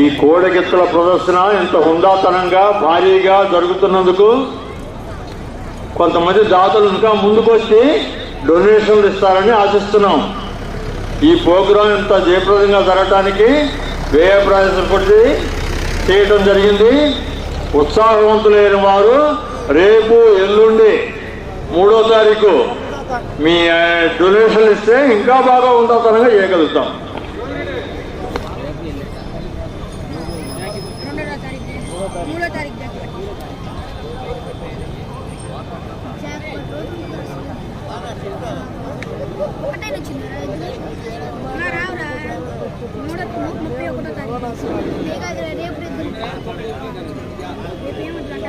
ఈ కోడెగిత్తల ప్రదర్శన ఎంత హుందాతనంగా భారీగా జరుగుతున్నందుకు కొంతమంది దాతలు ఇంకా ముందుకొచ్చి డొనేషన్లు ఇస్తారని ఆశిస్తున్నాం. ఈ ప్రోగ్రాం ఇంత జయప్రదంగా జరగటానికి వ్యయ ప్రయాసం చేయటం జరిగింది. ఉత్సాహవంతులైన వారు రేపు ఎల్లుండి మూడో తారీఖు మీ డొనేషన్లు ఇస్తే ఇంకా బాగా ఉందాతనంగా చేయగలుగుతాం రెండో తారీఖు మూడో తారీఖు దాకా ఒకటే వచ్చింది రావురా మూడో ముప్పై ఒకటో తారీఖు రేపు రేపు రేపు ఏమంటారంట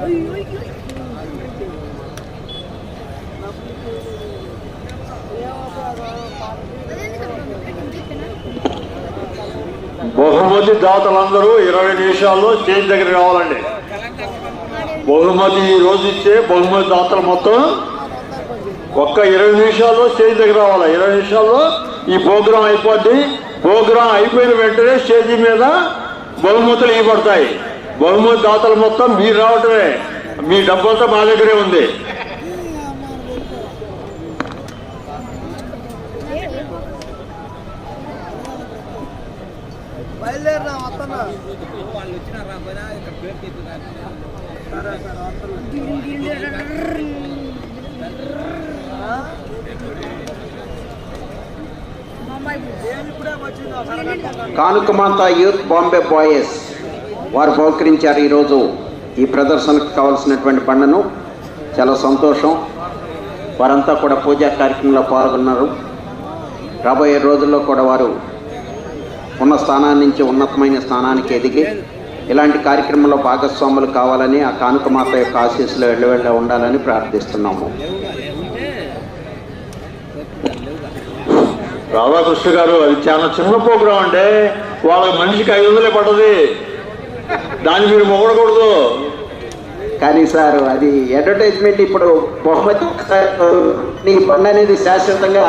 బహుమతి దాతలందరూ ఇరవై నిమిషాల్లో స్టేజ్ దగ్గర రావాలండి. బహుమతి రోజు ఇచ్చే బహుమతి దాతలు మొత్తం ఒక్క ఇరవై నిమిషాల్లో స్టేజ్ దగ్గర రావాలి. ఇరవై నిమిషాల్లో ఈ ప్రోగ్రాం అయిపోద్ది. ప్రోగ్రాం అయిపోయిన వెంటనే స్టేజీ మీద బహుమతులు ఇవ్వబడతాయి. బహుమతి దాతలు మొత్తం మీరు రావటమే. మీ డబ్బంతా మా దగ్గరే ఉంది. కానుకమాత యూత్ బాంబే బాయ్స్. వారు బహుకరించారు ఈరోజు ఈ ప్రదర్శనకు కావాల్సినటువంటి బండను చాలా సంతోషం. వారంతా కూడా పూజా కార్యక్రమంలో పాల్గొన్నారు. రాబోయే రోజుల్లో కూడా వారు ఉన్న స్థానాన్ని నుంచి ఉన్నతమైన స్థానానికి ఎదిగి ఇలాంటి కార్యక్రమంలో భాగస్వాములు కావాలని ఆ కానుకమాత యొక్క ఆశీస్సులో వెళ్ళవెళ్ళ ఉండాలని ప్రార్థిస్తున్నాము. రాధాకృష్ణ గారు అది చాలా చిన్న ప్రోగ్రాం అంటే వాళ్ళ మనిషికి ఐదు వందలే పడ్డది. దాన్ని మీరు మొగడకూడదు. కానీ సార్ అది అడ్వర్టైజ్మెంట్ ఇప్పుడు బహుమతి నీ బండి అనేది శాశ్వతంగా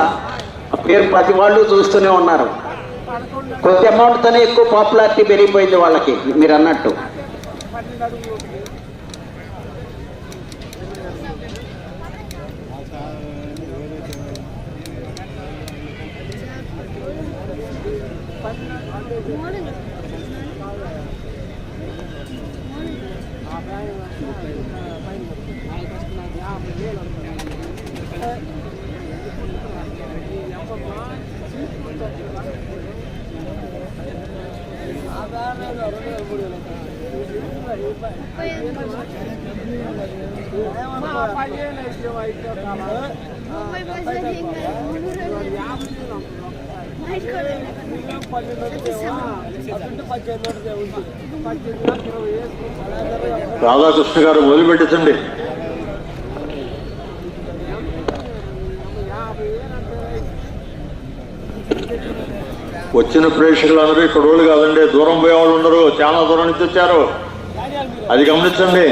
పేరు ప్రతి వాళ్ళు చూస్తూనే ఉన్నారు. కొద్ది అమౌంట్తోనే ఎక్కువ పాపులారిటీ పెరిగిపోయింది వాళ్ళకి మీరు అన్నట్టు. రాధాకృష్ణ గారు మొదలుపెట్టండి Thank you. వచ్చిన ప్రేక్షకులందరూ ఇక్కడ వాళ్ళు కాదండి దూరం పోయే వాళ్ళు ఉండరు చాలా దూరం నుంచి వచ్చారు. అది గమనించండి.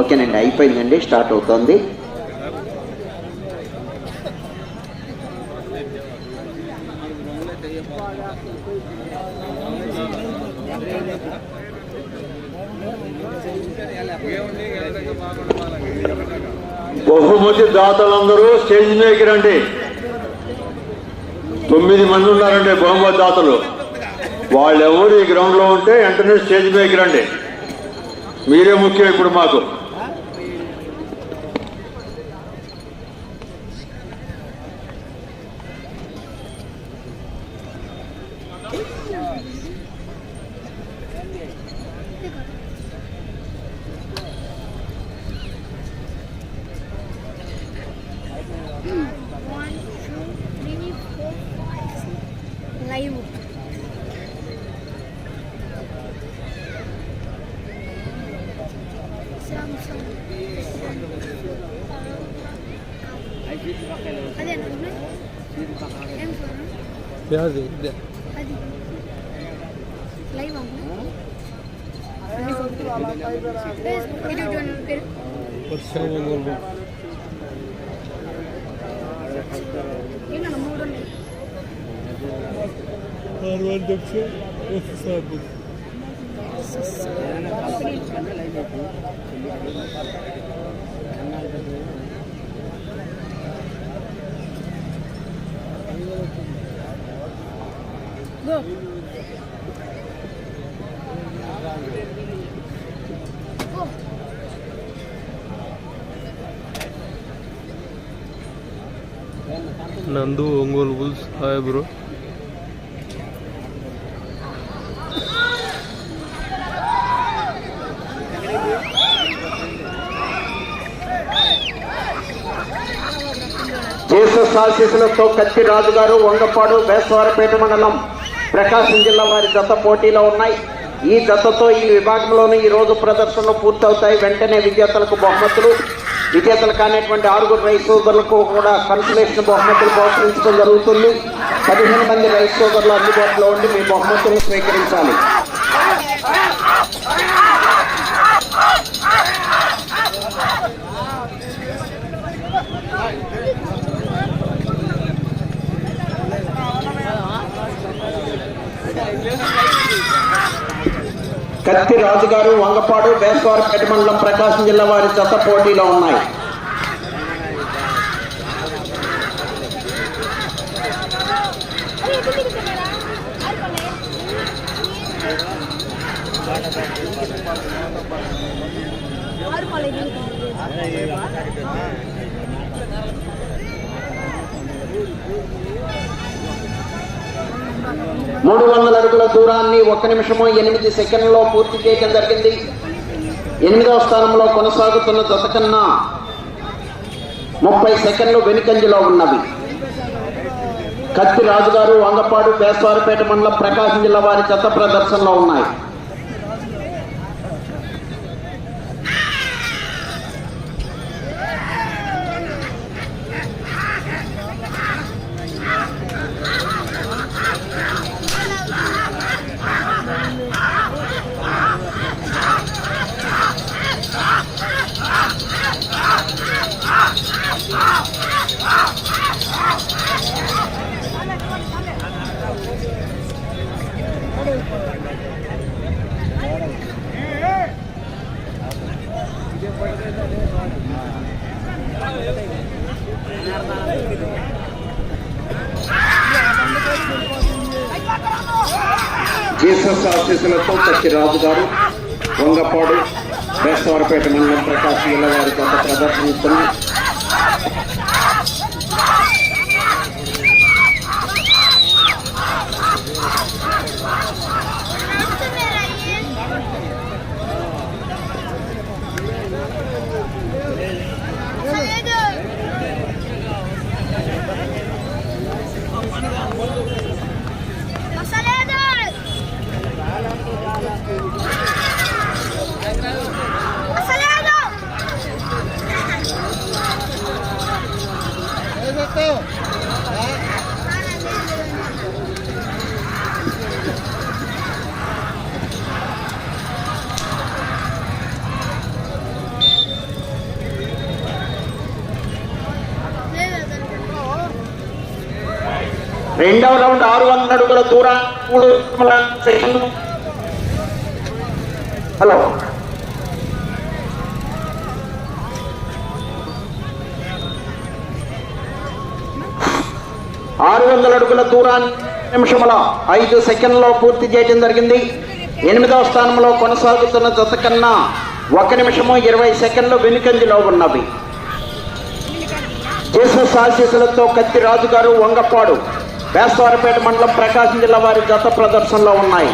ఓకేనండి అయిపోయిందండి స్టార్ట్ అవుతోంది. బహుమతి దాతలందరూ స్టేజ్ మీదకి రండి. తొమ్మిది మంది ఉన్నారండి బహుమతి దాతలు. వాళ్ళెవరు ఈ గ్రౌండ్లో ఉంటే వెంటనే స్టేజ్ మీదకి రండి. మీరే ముఖ్యం ఇప్పుడు మాకు. Samsung. అదే లైవ్ అమ్మా పేరు Narval dökse nasıl sarpın? Nandu Ongol Bulls. Hi, bro. Jesus ఆశీస్సులతో కత్తి రాజు గారు వంగపాడు బేస్తవారపేట మండలం ప్రకాశం జిల్లా వారి జత పోటీలో ఉన్నాయి. ఈ జతతో ఈ విభాగంలోని ఈ రోజు ప్రదర్శనలు పూర్తవుతాయి. వెంటనే విజేతలకు బహుమతులు విజేతలు కానిటువంటి ఆరుగురు రైస్ సోదరులకు కూడా కన్సలేషన్ బహుమతులు బహుకరించడం జరుగుతుంది. పదిహేను మంది రైస్ సోదరులు అందుబాటులో ఉండి మీ బహుమతులను స్వీకరించాలి. కత్తి రాజుగారు వంగపాడు బేస్వారపేట మండలం ప్రకాశం జిల్లా వారి జత పోటీలో ఉన్నాయి. మూడు వందల అడుగుల దూరాన్ని ఒక నిమిషము ఎనిమిది సెకండ్లో పూర్తి చేయడం జరిగింది. ఎనిమిదవ స్థానంలో కొనసాగుతున్న జత కన్నా ముప్పై సెకండ్లు వెనుకంజలో ఉన్నవి. కత్తి రాజుగారు వంగపాడు బేస్వారపేట మండలం ప్రకాశం జిల్లా వారి చెత్త ప్రదర్శనలో ఉన్నాయి. రెండవ రౌండ్ ఆరు వందల అడుగుల దూరం మూడు హలో. ఆరు వందల అడుగుల దూరాన్ని నిమిషముల ఐదు సెకండ్లో పూర్తి చేయడం జరిగింది. ఎనిమిదవ స్థానంలో కొనసాగుతున్న జత కన్నా ఒక నిమిషము ఇరవై సెకండ్లు వెనుకందిలో ఉన్నవి. జేసస్ ఆశీసులతో కత్తి రాజుగారు వంగపాడు. వేస్తవారపేట మండలం ప్రకాశం జిల్లా వారి జత ప్రదర్శనలో ఉన్నాయి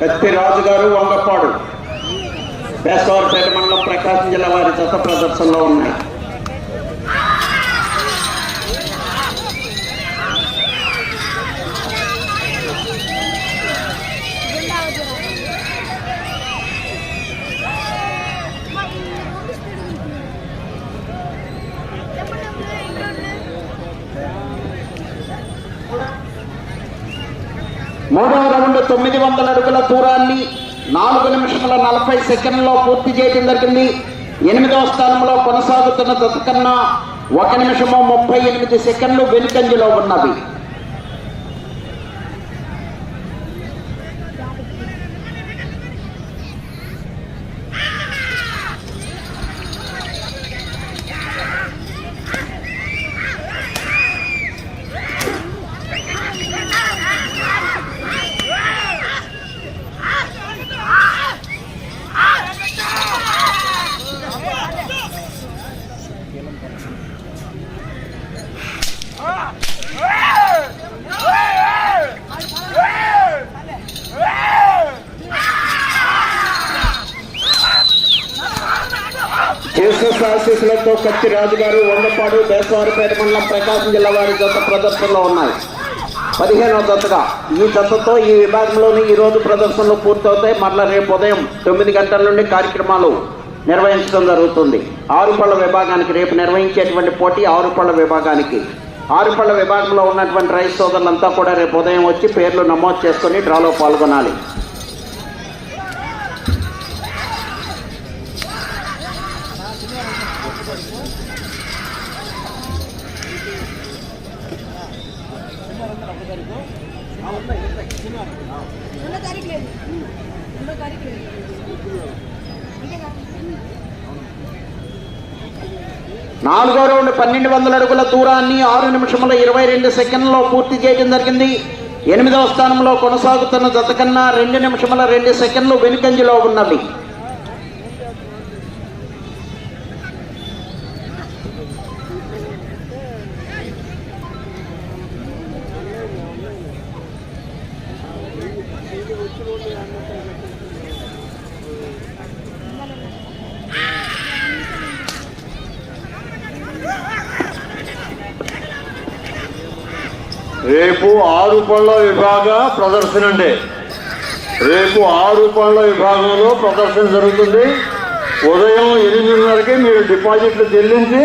కత్తి రాజు గారు వంగపాడు వేస్తవారపేట మండలం ప్రకాశం జిల్లా వారి జత ప్రదర్శనలో ఉన్నాయి మూడవ రౌండ్ తొమ్మిది వందల అడుగుల దూరాన్ని నాలుగు నిమిషముల నలభై సెకండ్లో పూర్తి చేయడం జరిగింది. ఎనిమిదవ స్థానంలో కొనసాగుతున్న జత ఒక నిమిషము ముప్పై ఎనిమిది సెకండ్లు వెనుకంజలో ఉన్నవి జేసస్ ఆశీస్సులతో కత్తి రాజు గారు వంగపాడు దేశవారిపేట మండలం ప్రకాశం జిల్లా వారి జత ప్రదర్శనలో ఉన్నాయి. పదిహేనవ జతగా. ఈ జతతో ఈ విభాగంలోని ఈ రోజు ప్రదర్శనలు పూర్తవుతాయి. మరలా రేపు ఉదయం తొమ్మిది గంటల నుండి కార్యక్రమాలు నిర్వహించడం జరుగుతుంది. ఆరుపళ్ళ విభాగానికి రేపు నిర్వహించేటువంటి పోటీ ఆరుపళ్ళ విభాగానికి. ఆరుపళ్ళ విభాగంలో ఉన్నటువంటి రైతు సోదరులంతా కూడా రేపు ఉదయం వచ్చి పేర్లు నమోదు చేసుకొని డ్రాలో పాల్గొనాలి. నాలుగో రౌండ్ పన్నెండు వందల అడుగుల దూరాన్ని ఆరు నిమిషముల ఇరవై రెండు సెకండ్లో పూర్తి చేయడం జరిగింది. ఎనిమిదవ స్థానంలో కొనసాగుతున్న జత కన్నా రెండు నిమిషముల రెండు సెకండ్లు వెనుకంజలో ఉన్నవి. రేపు ఆరు పళ్ళ విభాగ ప్రదర్శన అండి. రేపు ఆరు పళ్ళ విభాగంలో ప్రదర్శన జరుగుతుంది. ఉదయం ఎనిమిదిన్నరకి మీరు డిపాజిట్లు చెల్లించి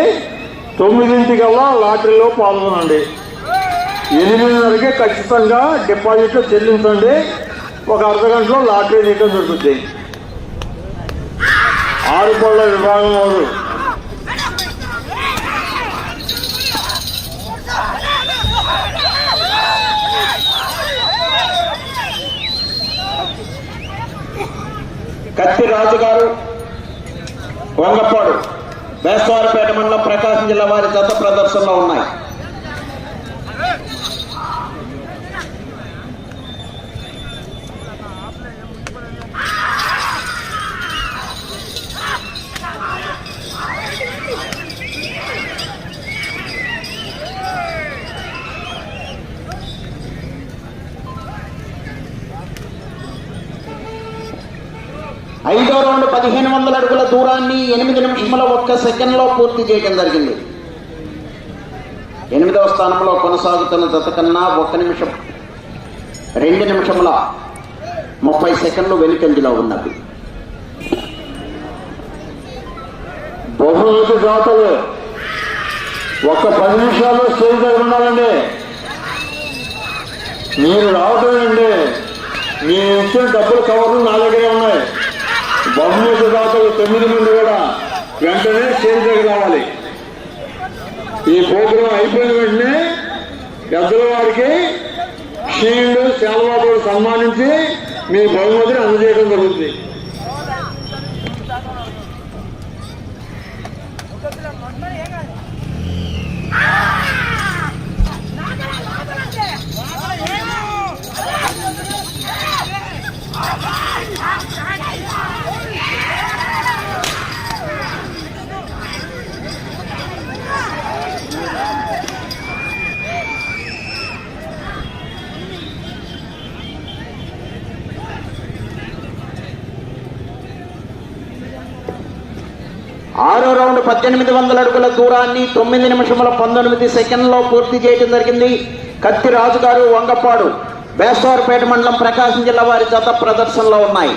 తొమ్మిదింటికల్లా లాటరీలో పాల్గొనండి. ఎనిమిదిన్నరకి ఖచ్చితంగా డిపాజిట్లు చెల్లించండి. ఒక అర్ధ గంటలో లాటరీ తీయడం జరుగుతుంది ఆరు పళ్ళ విభాగం వారు కత్తి రాజు గారు వంగపాడు బేస్తవారిపేట మండలం ప్రకాశం జిల్లా వారి జత ప్రదర్శనలో ఉన్నాయి. ఐదో రౌండ్ పదిహేను వందల అడుగుల దూరాన్ని ఎనిమిది నిమిషముల ఒక్క సెకండ్లో పూర్తి చేయడం జరిగింది. ఎనిమిదవ స్థానంలో కొనసాగుతున్న జత కన్నా ఒక్క నిమిషం రెండు నిమిషముల ముప్పై సెకండ్లు వెనుకంజలో ఉన్నవి బహుమతి దాతలు ఒక పది నిమిషాలు స్టేజ్ దగ్గర ఉండాలండి. మీరు రావటమేనండి మీరు ఇచ్చిన డబ్బులు కవర్లు నా దగ్గరే ఉన్నాయి. బహుమతి దాతలు తొమ్మిది మంది కూడా వెంటనే స్టేజ్ దగ్గర రావాలి. ఈ ప్రోగ్రాం అయిపోయిన వెంటనే పెద్దల వారికి షీల్డ్ శాల్వాతో సన్మానించి మీ బహుమతిని అందజేయడం జరుగుతుంది. ఆరో రౌండ్ పద్దెనిమిది వందల అడుగుల దూరాన్ని తొమ్మిది నిమిషముల పంతొమ్మిది సెకండ్లో పూర్తి చేయడం జరిగింది. కత్తి రాజు గారు వంగపాడు బేస్తవారపేట మండలం ప్రకాశం జిల్లా వారి జత ప్రదర్శనలో ఉన్నాయి.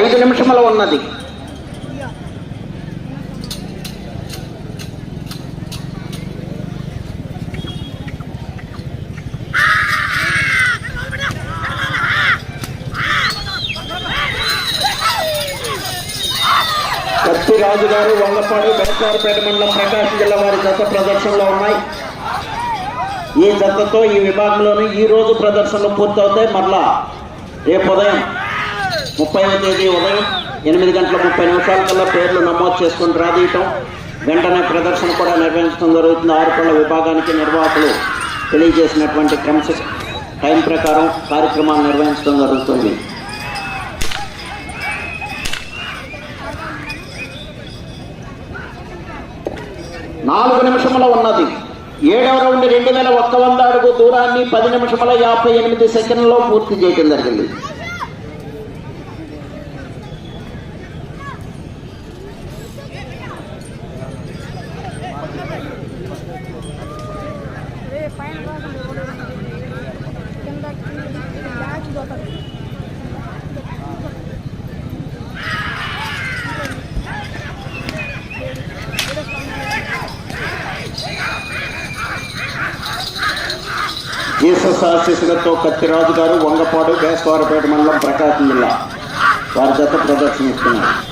ఐదు నిమిషముల ఉన్నది. కత్తి రాజు గారు వంగపాడు బెస్తవారపేట మండలం ప్రకాశం జిల్లా వారి జత ప్రదర్శనలో ఉన్నాయి. ఈ జతతో ఈ విభాగంలోని ఈ రోజు ప్రదర్శనలు పూర్తవుతాయి. మరలా రేపు ఉదయం ముప్పైవ తేదీ ఉదయం ఎనిమిది గంటల ముప్పై నిమిషాల కల్లా పేర్లు నమోదు చేసుకుని రాదీయటం. వెంటనే ప్రదర్శన కూడా నిర్వహించడం జరుగుతుంది. ఆరుపళ్ళ విభాగానికి నిర్వాహకులు తెలియజేసినటువంటి క్రమశ టైం ప్రకారం కార్యక్రమాలు నిర్వహించడం జరుగుతుంది. నాలుగు నిమిషముల ఉన్నది. ఏడవ రౌండ్ రెండు వేల ఒక్క వంద అడుగు దూరాన్ని పది నిమిషముల యాభై ఎనిమిది సెకండ్లో పూర్తి చేయడం జరిగింది. జీసస్ ఆశీస్సులతో కత్తిరాజు గారు వంగపాడు బేస్తవారపేట మండలం ప్రకాశం జిల్లా. వారి జత ప్రదర్శన ఇస్తున్నారు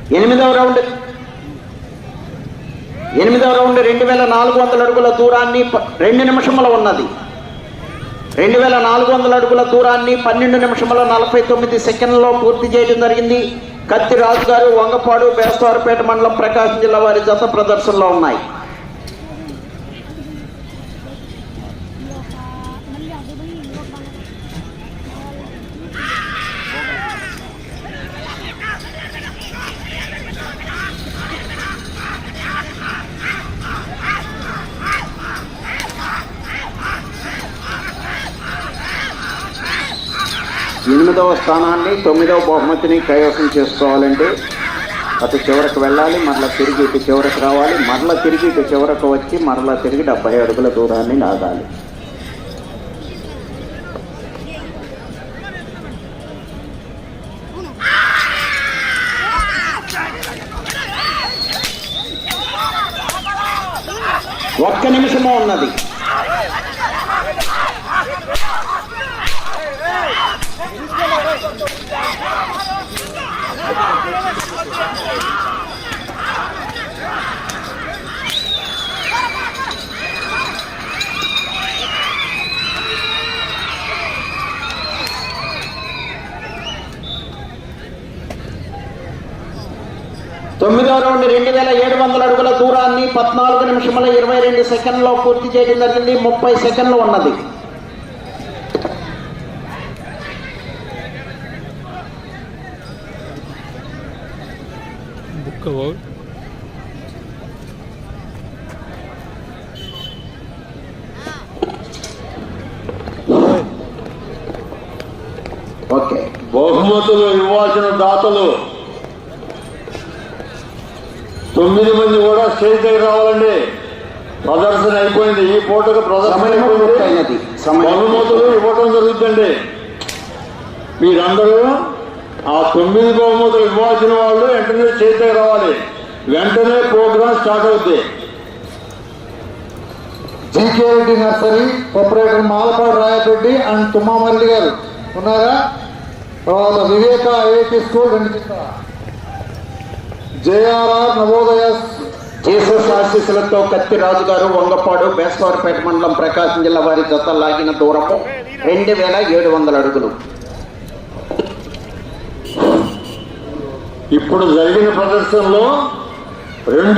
ఎనిమిదవ రౌండ్. ఎనిమిదవ రౌండ్ రెండు వేల నాలుగు వందల అడుగుల దూరాన్ని ప- రెండు నిమిషముల ఉన్నది. రెండు వేల నాలుగు వందల అడుగుల దూరాన్ని పన్నెండు నిమిషముల నలభై తొమ్మిది సెకండ్లో పూర్తి చేయడం జరిగింది. కత్తి రాజు గారు వంగపాడు బేస్తవారపేట మండలం ప్రకాశం జిల్లా వారి జత ప్రదర్శనలో ఉన్నాయి. ఎనిమిదవ స్థానాన్ని తొమ్మిదవ బహుమతిని కైవసం చేసుకోవాలంటే అటు చివరకు వెళ్ళాలి మరలా తిరిగి ఇటు చివరకు రావాలి మరలా తిరిగి ఇటు చివరకు వచ్చి మరలా తిరిగి డెబ్బై అడుగుల దూరాన్ని నాగాలి తొమ్మిదవ రౌండ్ రెండు వేల ఏడు వందల అడుగుల దూరాన్ని పద్నాలుగు నిమిషముల ఇరవై రెండు సెకండ్లో పూర్తి చేయడం జరిగింది. ముప్పై సెకండ్లు ఉన్నది. ఓకే. బహుమతులు ఇవ్వాల్సిన దాతలు. తొమ్మిది మంది కూడా స్టేజ్ దగ్గర రావాలండి. ప్రదర్శన అయిపోయింది. ఈ పూటకు ప్రదర్శన బహుమతులు ఇవ్వటం జరుగుతుందండి. మీరందరూ ఆ తొమ్మిది బహుమతులు ఇవ్వాల్సిన వాళ్ళు వెంటనే స్టేజ్ దగ్గర రావాలి. వెంటనే ప్రోగ్రామ్ స్టార్ట్ అవుతుంది GK Reddy nursery operator Malapadu Rayapeddi and Tummamalli garu. ఉన్నారా? తర్వాత వివేక ఐఐటి స్కూల్ రెండు జేఆర్ఆర్ నవోదయ జీసస్ ఆశీస్సులతో కత్తి రాజు గారు వంగపాడు బేస్వారిపేట మండలం ప్రకాశం జిల్లా వారి జత లాగిన దూరము రెండు వేల ఏడు వందల అడుగులు. ఇప్పుడు జరిగిన ప్రదర్శనలో రెండు